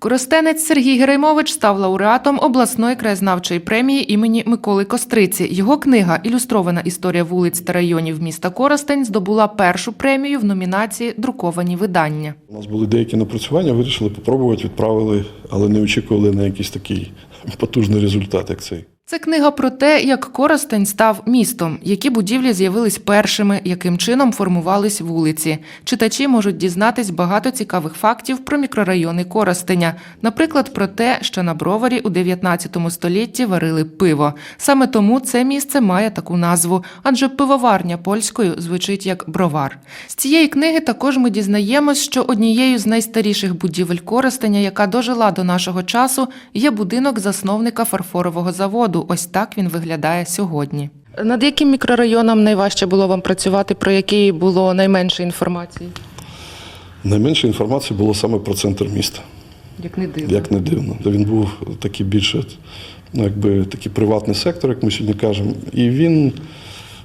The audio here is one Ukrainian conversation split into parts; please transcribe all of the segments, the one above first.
Коростенець Сергій Гереймович став лауреатом обласної краєзнавчої премії імені Миколи Костриці. Його книга Ілюстрована історія вулиць та районів міста Коростень здобула першу премію в номінації Друковані видання. У нас були деякі напрацювання, вирішили попробувати, відправили, але не очікували на якийсь такий потужний результат, як цей. Це книга про те, як Коростень став містом, які будівлі з'явились першими, яким чином формувались вулиці. Читачі можуть дізнатись багато цікавих фактів про мікрорайони Коростеня, наприклад, про те, що на броварі у 19 столітті варили пиво. Саме тому це місце має таку назву, адже пивоварня польською звучить як бровар. З цієї книги також ми дізнаємось, що однією з найстаріших будівель Коростеня, яка дожила до нашого часу, є будинок засновника фарфорового заводу. Ось так він виглядає сьогодні. Над яким мікрорайоном найважче було вам працювати, про який було найменше інформації? Найменше інформації було саме про центр міста, Як не дивно. як не дивно. Він був такий більше, ну, якби такий приватний сектор, як ми сьогодні кажемо. І він,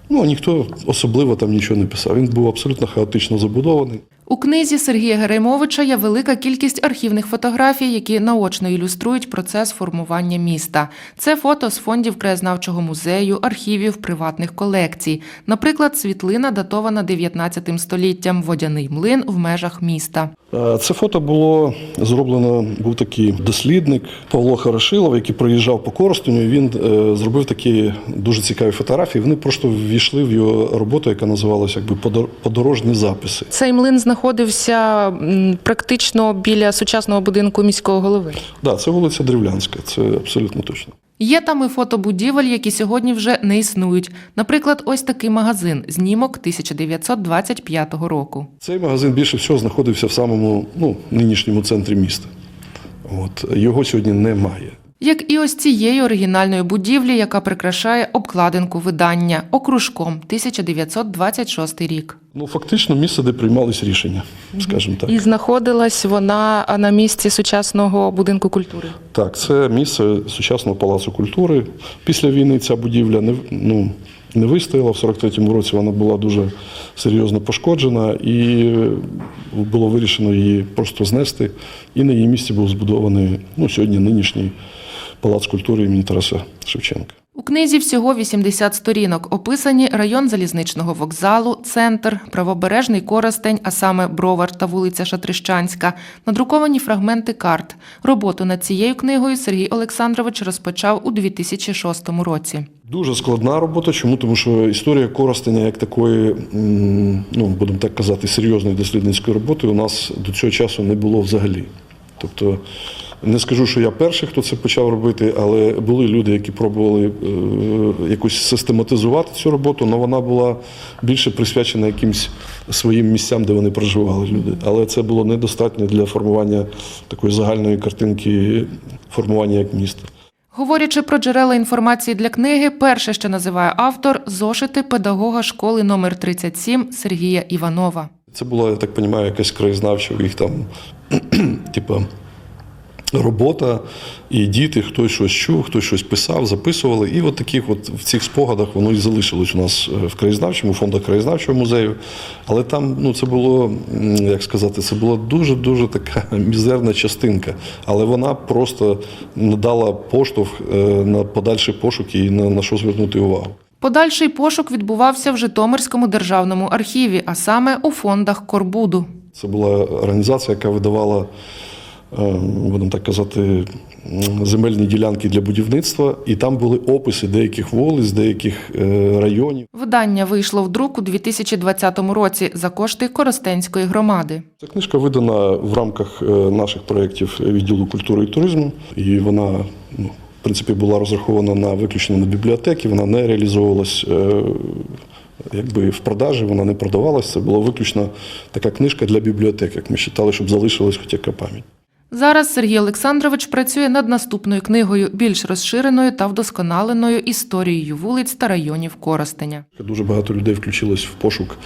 ну ніхто особливо там нічого не писав. Він був абсолютно хаотично забудований. У книзі Сергія Гереймовича є велика кількість архівних фотографій, які наочно ілюструють процес формування міста. Це фото з фондів краєзнавчого музею, архівів, приватних колекцій. Наприклад, світлина датована 19 століттям водяний млин в межах міста. Е, Це фото було зроблено, був такий дослідник Павло Хорошилов, який проїжджав по Коростеню. Він е, зробив такі дуже цікаві фотографії. Вони просто ввійшли в його роботу, яка називалася якби «Подор- подорожні записи. Цей млин знаходився практично біля сучасного будинку міського голови. Да, це вулиця Древлянська, це абсолютно точно. Є там і фото будівель, які сьогодні вже не існують. Наприклад, ось такий магазин, знімок 1925 року. Цей магазин більше всього знаходився в самому ну, нинішньому центрі міста. От його сьогодні немає. Як і ось цієї оригінальної будівлі, яка прикрашає обкладинку видання окружком 1926 рік. Ну, фактично, місце, де приймались рішення, скажімо так. І знаходилась вона на місці сучасного будинку культури. Так, це місце сучасного палацу культури. Після війни ця будівля не, ну, не вистояла. В 43-му році вона була дуже серйозно пошкоджена, і було вирішено її просто знести. І на її місці був збудований ну, сьогодні нинішній палац культури імені Тараса Шевченка. У книзі всього 80 сторінок описані район залізничного вокзалу, центр, правобережний Коростень, а саме Бровар та вулиця Шатрищанська, надруковані фрагменти карт. Роботу над цією книгою Сергій Олександрович розпочав у 2006 році. Дуже складна робота. Чому? Тому що історія Коростеня як такої, ну будемо так казати, серйозної дослідницької роботи у нас до цього часу не було взагалі. Тобто, не скажу, що я перший, хто це почав робити, але були люди, які пробували е, якось систематизувати цю роботу, але вона була більше присвячена якимсь своїм місцям, де вони проживали люди. Але це було недостатньо для формування такої загальної картинки формування як міста. Говорячи про джерела інформації для книги, перше, що називає автор, зошити педагога школи номер 37 Сергія Іванова. Це була, я так розумію, якась краєзнавча їх там, типа, робота, і діти, хтось щось чув, хтось щось писав, записували. І от таких от в цих спогадах воно і залишилось у нас е, в краєзнавчому, фондах краєзнавчого музею. Але там, ну, це було, як сказати, це була дуже-дуже така мізерна частинка. Але вона просто надала поштовх е, на подальші пошуки і на, на що звернути увагу. Подальший пошук відбувався в Житомирському державному архіві, а саме у фондах Корбуду. Це була організація, яка видавала, будемо так казати, земельні ділянки для будівництва, і там були описи деяких вулиць, деяких е, районів. Видання вийшло в друк у 2020 році за кошти Коростенської громади. Ця книжка видана в рамках е, наших проєктів відділу культури і туризму, і вона, ну, в принципі, була розрахована на виключно на бібліотеки, вона не реалізовувалась. е, Якби в продажі вона не продавалась, це була виключно така книжка для бібліотек, як ми вважали, щоб залишилась хоч яка пам'ять. Зараз Сергій Олександрович працює над наступною книгою, більш розширеною та вдосконаленою історією вулиць та районів Коростеня. Дуже багато людей включилось в пошук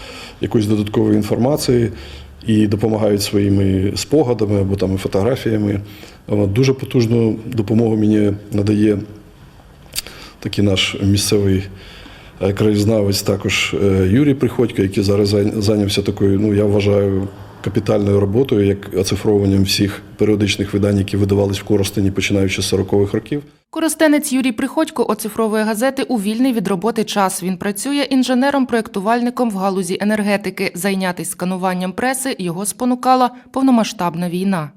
якоїсь додаткової інформації і допомагають своїми спогадами або там фотографіями. Дуже потужну допомогу мені надає такий наш місцевий е, краєзнавець, також е, Юрій Приходько, який зараз зайнявся такою, ну я вважаю, капітальною роботою, як оцифровуванням всіх періодичних видань, які видавались в Коростені, починаючи з 40-х років. Коростенець Юрій Приходько оцифровує газети у вільний від роботи час. Він працює інженером-проєктувальником в галузі енергетики. Зайнятись скануванням преси його спонукала повномасштабна війна.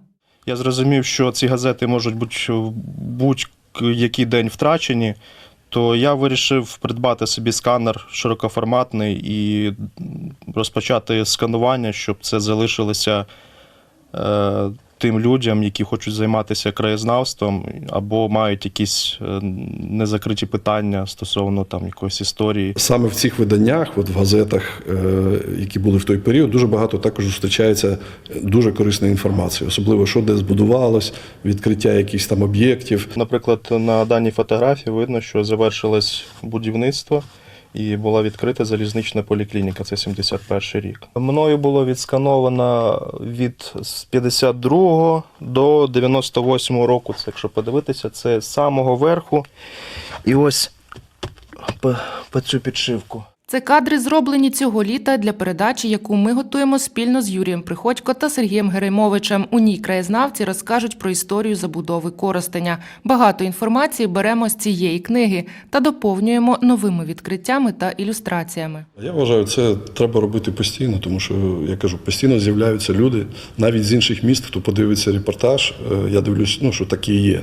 Я зрозумів, що ці газети можуть бути в будь-який день втрачені, то я вирішив придбати собі сканер широкоформатний і розпочати сканування, щоб це залишилося е, тим людям, які хочуть займатися краєзнавством або мають якісь е, незакриті питання стосовно там якоїсь історії. Саме в цих виданнях, от в газетах, е, які були в той період, дуже багато також зустрічається дуже корисної інформації, особливо що де збудувалось, відкриття якихось там об'єктів. Наприклад, на даній фотографії видно, що завершилось будівництво і була відкрита залізнична поліклініка. Це 71 рік. Мною було відскановано від з 52 до 98 року. Це якщо подивитися, це з самого верху. І ось по цю підшивку. Це кадри зроблені цього літа для передачі, яку ми готуємо спільно з Юрієм Приходько та Сергієм Геремовичем. У ній краєзнавці розкажуть про історію забудови Коростеня. Багато інформації беремо з цієї книги та доповнюємо новими відкриттями та ілюстраціями. Я вважаю, це треба робити постійно, тому що я кажу, постійно з'являються люди, навіть з інших міст, хто подивиться репортаж. е, Я дивлюсь, ну що такі є.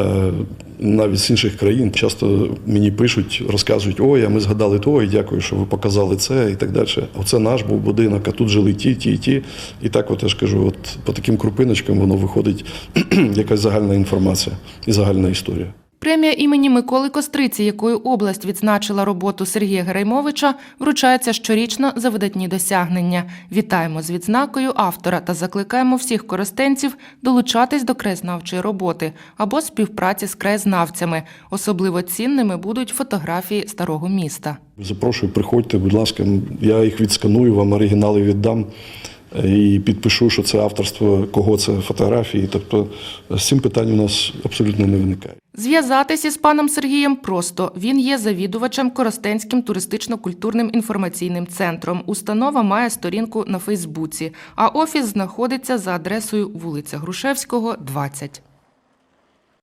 Е, Навіть з інших країн часто мені пишуть, розказують, ой, а ми згадали то, і дякую, що ви показали це, і так далі. Оце наш був будинок, а тут жили ті, ті, ті. І так, от я ж кажу, от по таким крупиночкам воно виходить якась загальна інформація і загальна історія. Премія імені Миколи Костриці, якою область відзначила роботу Сергія Гераймовича, вручається щорічно за видатні досягнення. Вітаємо з відзнакою автора та закликаємо всіх користенців долучатись до краєзнавчої роботи або співпраці з краєзнавцями. Особливо цінними будуть фотографії старого міста. Запрошую, приходьте, будь ласка, я їх відсканую, вам оригінали віддам е, і підпишу, що це авторство, кого це фотографії. Тобто з цим питань у нас абсолютно не виникає. Зв'язатися з паном Сергієм просто він є завідувачем Коростенським туристично-культурним інформаційним центром. Установа має сторінку на Фейсбуці, а офіс знаходиться за адресою вулиця Грушевського, 20.